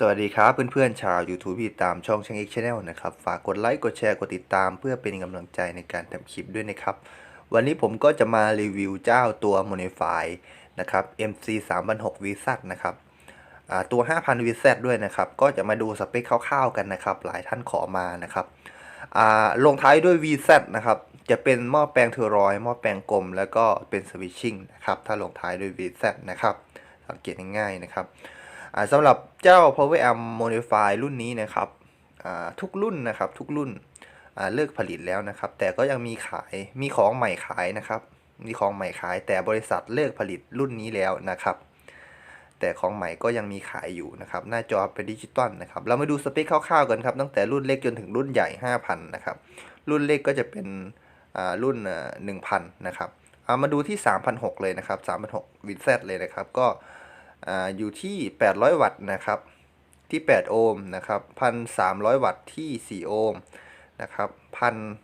สวัสดีครับเพื่อนๆชาว YouTube ที่ตามช่องช่าง X Channel นะครับ ฝากกดไลค์กดแชร์กดติดตาม เพื่อเป็นกำลังใจในการทำคลิปด้วยนะครับ วันนี้ผมก็จะมารีวิวเจ้าตัว Monify นะครับ MC 3 6 0 VZ นะครับอ่าตัว 5,000 VZ ด้วยนะครับ ก็จะมาดูสเปคคร่าวๆกันนะครับ หลายท่านขอมานะครับลงท้ายด้วย VZ นะครับ จะเป็นหม้อแปลงเทอรอยหม้อแปลงกลม แล้วก็เป็นสวิตชิ่งนะครับถ้าลงท้ายด้วย VZ นะครับสังเกตง่ายๆนะครับ สำหรับเจ้า Power Amp Modify รุ่นนี้นะครับทุกรุ่นนะครับทุกรุ่นเลิกผลิตแล้วนะครับ แต่ก็ยังมีขายมีของใหม่ขายนะครับ มีของใหม่ขาย แต่บริษัทเลิกผลิตรุ่นนี้แล้วนะครับ แต่ของใหม่ก็ยังมีขายอยู่นะครับ หน้าจอเป็นดิจิตอลนะครับ เรามาดูสเปคคร่าวๆกันครับ ตั้งแต่รุ่นเล็กจนถึงรุ่นใหญ่ 5,000 นะครับ รุ่นเล็กก็จะเป็นรุ่น 1,000 นะครับเอามาดูที่3,600เลยนะครับ3,600วินเซตเลยนะครับ ก็ ออยู่ที่ 800 วัตต์นะครับที่ 8 โอห์มนะครับ1,300 วัตต์ที่ 4 โอห์มนะครับ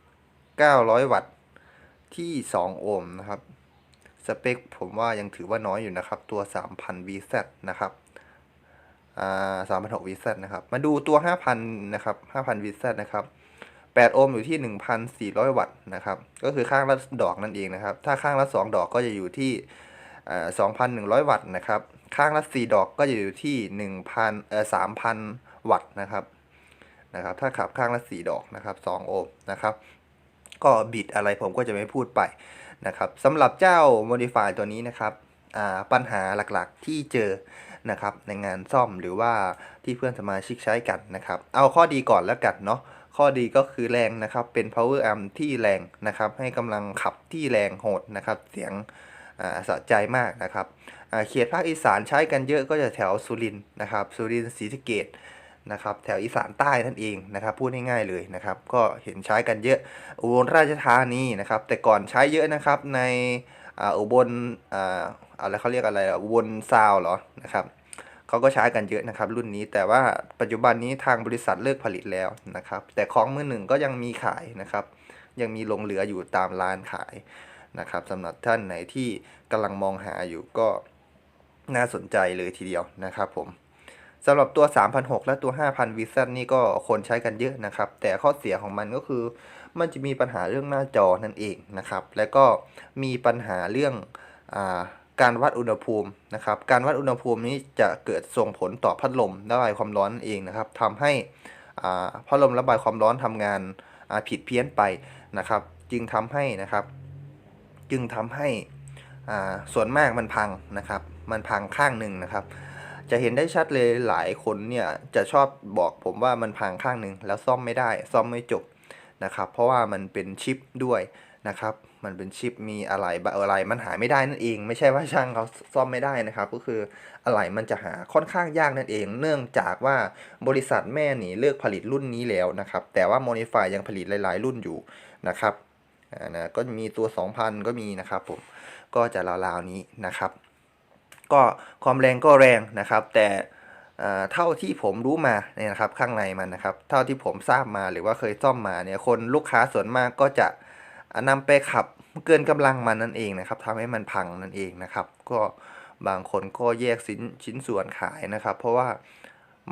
1,900 วัตต์ที่ 2 โอห์มนะครับสเปคผมว่ายังถือว่าน้อยอยู่นะครับ ตัว 3,000 VZ นะครับอ่า3,600 VZ นะครับ มาดูตัว5,000นะครับ5,000 VZ นะครับ8โอห์มอยู่ที่1,400วัตต์นะครับ ก็คือข้างละดอกนั่นเองนะครับ ถ้าข้างละ2ดอกก็จะอยู่ที่ 2,100 วัตต์นะครับ ข้างละ 4 ดอกก็จะอยู่ที่ 1,000เอ่อ3,000 วัตต์นะครับนะครับ ถ้าขับข้างละ 4 ดอกนะครับ2โอห์มนะครับ ก็บิดอะไรผมก็จะไม่พูดไปนะครับสำหรับเจ้า Modify ตัวนี้นะครับปัญหาหลักๆที่เจอนะครับในงานซ่อมหรือว่าที่เพื่อนสมาชิกใช้กันนะครับ เอาข้อดีก่อนแล้วกันเนาะข้อดีก็คือแรงนะครับเป็น power amp ที่แรงนะครับ ให้กำลังขับที่แรงโหดนะครับ เสียง สะใจมากนะครับอ่าเขตภาคอีสานใช้กันเยอะก็จะแถวสุรินทร์นะครับสุรินทร์ศรีสะเกดนะครับแถวอีสานใต้นั่นเองนะครับพูดง่ายๆเลยนะครับก็เห็นใช้กันเยอะอุบลราชธานีนะครับแต่ก่อนใช้เยอะนะครับในอ่าอุบลอ่าอะไรเขาเรียกอะไรอะอุบลซาวเหรอนะครับเขาก็ใช้กันเยอะนะครับรุ่นนี้แต่ว่าปัจจุบันนี้ทางบริษัทเลิกผลิตแล้วนะครับแต่ของมือหนึ่งก็ยังมีขายนะครับยังมีลงเหลืออยู่ตามร้านขาย นะครับสำหรับท่านไหนที่กำลังมองหาอยู่ก็น่าสนใจเลยทีเดียวนะครับผมสำหรับตัว3,600และตัว 5,000วิซันี่ก็คนใช้กันเยอะนะครับ แต่ข้อเสียของมันก็คือ มันจะมีปัญหาเรื่องหน้าจอนั่นเองนะครับ แล้วก็มีปัญหาเรื่องอการวัดอุณหภูมินะครับ การวัดอุณหภูมินี้จะเกิดส่งผลต่อพัดลมระบายความร้อนนั่นเองนะครับทำให้พัดลมระบายความร้อนทำงานผิดเพี้ยนไปนะครับ จึงทำให้นะครับ จึงทำให้ส่วนมากมันพังนะครับ มันพังข้างหนึ่งนะครับ จะเห็นได้ชัดเลยหลายคนเนี่ยจะชอบบอกผมว่ามันพังข้างหนึ่งแล้วซ่อมไม่ได้ ซ่อมไม่จบนะครับ เพราะว่ามันเป็นชิปด้วยนะครับ มันเป็นชิปมีอะไรอะไรมันหาไม่ได้นั่นเอง ไม่ใช่ว่าช่างเขาซ่อมไม่ได้นะครับ ก็คืออะไรมันจะหาค่อนข้างยากนั่นเอง เนื่องจากว่าบริษัทแม่หนีเลิกผลิตรุ่นนี้แล้วนะครับ แต่ว่า Monify ยังผลิตหลาย ๆ รุ่นอยู่นะครับ นะก็มีตัว 2,000 ก็มีนะครับผมก็จะราวๆนี้นะครับ ก็ความแรงก็แรงนะครับ แต่เท่าที่ผมรู้มาเนี่ยนะครับข้างในมันนะครับ เท่าที่ผมทราบมาหรือว่าเคยซ่อมมาเนี่ยคนลูกค้าส่วนมากก็จะอ่านำไปขับเกินกำลังมันนั่นเองนะครับทำให้มันพังนั่นเองนะครับ ก็บางคนก็แยกสินชิ้นส่วนขายนะครับ เพราะว่า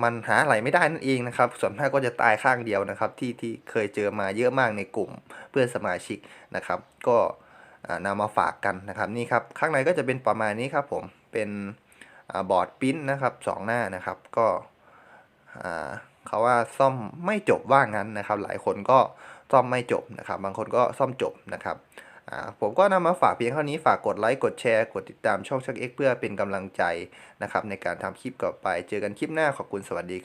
มันหาอะไรไม่ได้นั่นเองนะครับ ส่วนมากก็จะตายข้างเดียวนะครับ ที่ที่เคยเจอมาเยอะมากในกลุ่มเพื่อนสมาชิกนะครับ ก็อ่านำมาฝากกันนะครับนี่ครับข้างในก็จะเป็นประมาณนี้ครับผมเป็นอบอร์ดปิ้นนะครับสองหน้านะครับก็เขาว่าซ่อมไม่จบว่างั้นนะครับ หลายคนก็ซ่อมไม่จบนะครับ บางคนก็ซ่อมจบนะครับ ผมก็นำมาฝากเพียงเท่านี้ฝากกดไลค์ กดแชร์ กดติดตามช่องชักเอ็กเพื่อเป็นกำลังใจนะครับในการทำคลิปต่อไป เจอกันคลิปหน้าขอบคุณสวัสดีครับ